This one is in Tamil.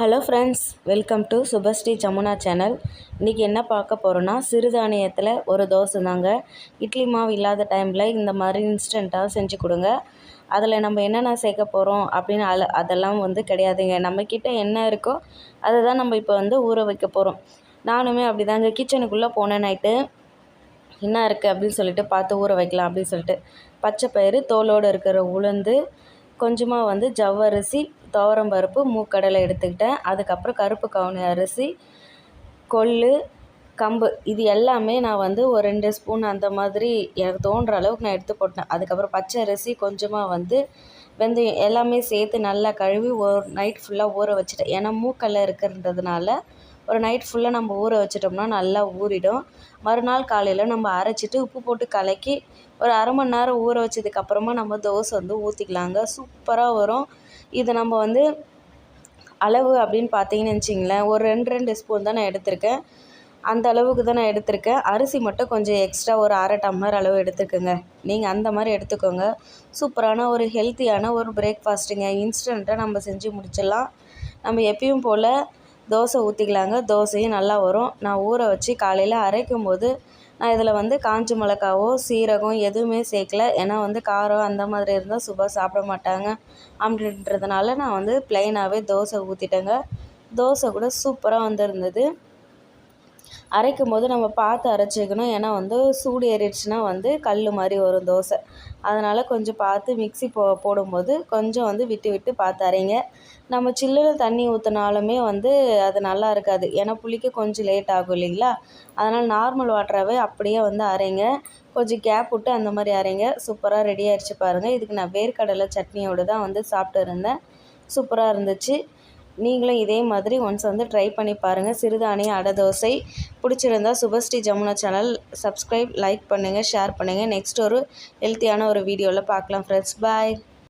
Hello friends welcome to Subhashree Jamuna channel. இன்றைக்கி என்ன பார்க்க போகிறோன்னா சிறுதானியத்தில் ஒரு தோசை தாங்க. இட்லி மாவு இல்லாத டைமில் இந்த மாதிரி இன்ஸ்டண்ட்டாக செஞ்சு கொடுங்க. அதில் நம்ம என்னென்ன சேர்க்க போகிறோம் அப்படின்னு அல அதெல்லாம் வந்து கிடையாதுங்க. நம்மக்கிட்ட என்ன இருக்கோ அதை தான் நம்ம இப்போ வந்து ஊற வைக்க போகிறோம் நானுமே அப்படி தாங்க கிச்சனுக்குள்ளே போனேன் நைட்டு என்ன இருக்குது அப்படின்னு சொல்லிட்டு பார்த்து ஊற வைக்கலாம் அப்படின்னு சொல்லிட்டு. பச்சை பயிறு தோலோடு இருக்கிற உளுந்து கொஞ்சமாக வந்து ஜவ்வரிசி துவரம் பருப்பு மூக்கடலை எடுத்துக்கிட்டேன். அதுக்கப்புறம் கருப்பு கவுனி அரிசி கொள்ளு கம்பு இது எல்லாமே நான் வந்து ஒரு ரெண்டு ஸ்பூன் அந்த மாதிரி எனக்கு தோன்ற அளவுக்கு நான் எடுத்து போட்டேன். அதுக்கப்புறம் பச்சை அரிசி கொஞ்சமாக வந்து வெந்தயம் எல்லாமே சேர்த்து நல்லா கழுவி ஒரு நைட் ஃபுல்லாக ஊற வச்சுட்டேன். ஏன்னா மூக்கல்ல இருக்கிறதுனால ஒரு நைட் ஃபுல்லாக நம்ம ஊற வச்சிட்டோம்னா நல்லா ஊறிடும். மறுநாள் காலையில் நம்ம அரைச்சிட்டு உப்பு போட்டு கலக்கி ஒரு அரை மணி நேரம் ஊற வச்சதுக்கப்புறமா நம்ம தோசை வந்து ஊற்றிக்கலாங்க சூப்பராக வரும். இது நம்ம வந்து அளவு அப்படின்னு பார்த்தீங்கன்னு வச்சிங்களேன் ஒரு ரெண்டு ரெண்டு ஸ்பூன் தான் நான் எடுத்திருக்கேன். அந்த அளவுக்கு தான் நான் எடுத்திருக்கேன். அரிசி மட்டும் கொஞ்சம் எக்ஸ்ட்ரா ஒரு அரை டம்ளர் அளவு எடுத்துக்கோங்க. நீங்கள் அந்த மாதிரி எடுத்துக்கோங்க. சூப்பரான ஒரு ஹெல்த்தியான ஒரு பிரேக்ஃபாஸ்ட்டுங்க இன்ஸ்டண்ட்டாக நம்ம செஞ்சு முடிச்சிடலாம். நம்ம எப்பயும் போல் தோசை ஊற்றிக்கலாங்க தோசையும் நல்லா வரும். நான் ஊற வச்சு காலையில் அரைக்கும் போது நான் இதில் வந்து காஞ்ச மிளகாவோ சீரகம் எதுவுமே சேர்க்கல. ஏன்னா வந்து காரம் அந்த மாதிரி இருந்தால் சுபா சாப்பிட மாட்டாங்க அப்படின்றதுனால நான் வந்து ப்ளைனாகவே தோசை ஊற்றிட்டேங்க தோசை கூட சூப்பராக வந்துருந்தது. அரைக்கும் போது நம்ம பார்த்து அரைச்சிக்கணும். ஏன்னா வந்து சூடு ஏறிடுச்சுன்னா வந்து கல் மாதிரி வரும் தோசை. அதனால் கொஞ்சம் பார்த்து மிக்ஸி போ போடும்போது கொஞ்சம் வந்து விட்டு விட்டு பார்த்து அரைங்க. நம்ம சில்லில் தண்ணி ஊற்றினாலுமே வந்து அது நல்லா இருக்காது. ஏன்னா புளிக்க கொஞ்சம் லேட் ஆகும் இல்லைங்களா? அதனால் நார்மல் வாட்டராகவே அப்படியே வந்து அரைங்க. கொஞ்சம் கேப் விட்டு அந்த மாதிரி அரைங்க. சூப்பராக ரெடி ஆகிடுச்சு பாருங்கள் இதுக்கு நான் வேர்க்கடலை சட்னியோடு தான் வந்து சாப்பிட்டு இருந்தேன். சூப்பராக இருந்துச்சு. நீங்களும் இதே மாதிரி ஒன்ஸ் வந்து ட்ரை பண்ணி பாருங்கள் சிறுதானிய அடை தோசை பிடிச்சிருந்தா Subhashree Jamuna channel subscribe like பண்ணுங்கள் ஷேர் பண்ணுங்கள் நெக்ஸ்ட் ஒரு ஹெல்த்தியான ஒரு வீடியோவில் பார்க்கலாம் ஃப்ரெண்ட்ஸ் பாய்